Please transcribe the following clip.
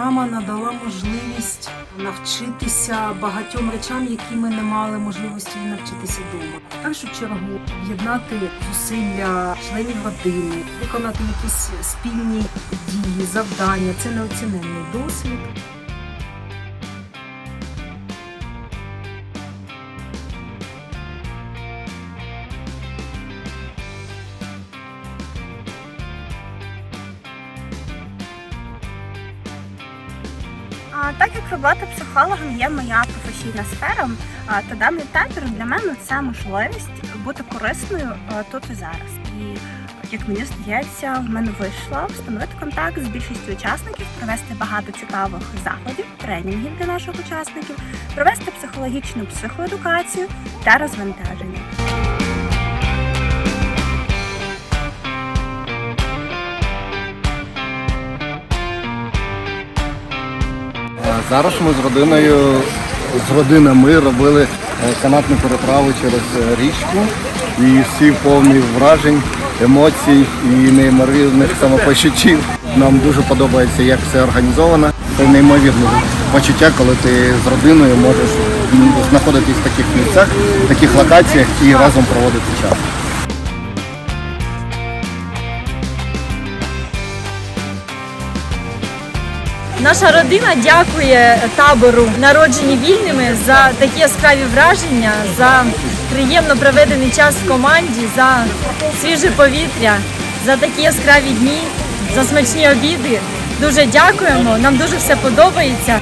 програма надала можливість навчитися багатьом речам, які ми не мали можливості навчитися вдома. В першу чергу об'єднати зусилля членів родини, виконати якісь спільні дії, завдання. Це неоціненний досвід. Так як робота психологом є моя професійна сфера, то даний табір для мене це можливість бути корисною тут і зараз. І як мені здається, в мене вийшло встановити контакт з більшістю учасників, провести багато цікавих заходів, тренінгів для наших учасників, провести психологічну психоедукацію та розвантаження. Зараз ми з родиною, з родинами робили е, канатну переправу через е, річку і всі повні вражень, емоцій і неймовірних самопочуттів. Нам дуже подобається, як все організовано. Це неймовірне почуття, коли ти з родиною можеш знаходитись в таких місцях, в таких локаціях і разом проводити час. Наша родина дякує табору народжені вільними за такі яскраві враження, за приємно проведений час в команді, за свіже повітря, за такі яскраві дні, за смачні обіди. Дуже дякуємо. Нам дуже все подобається.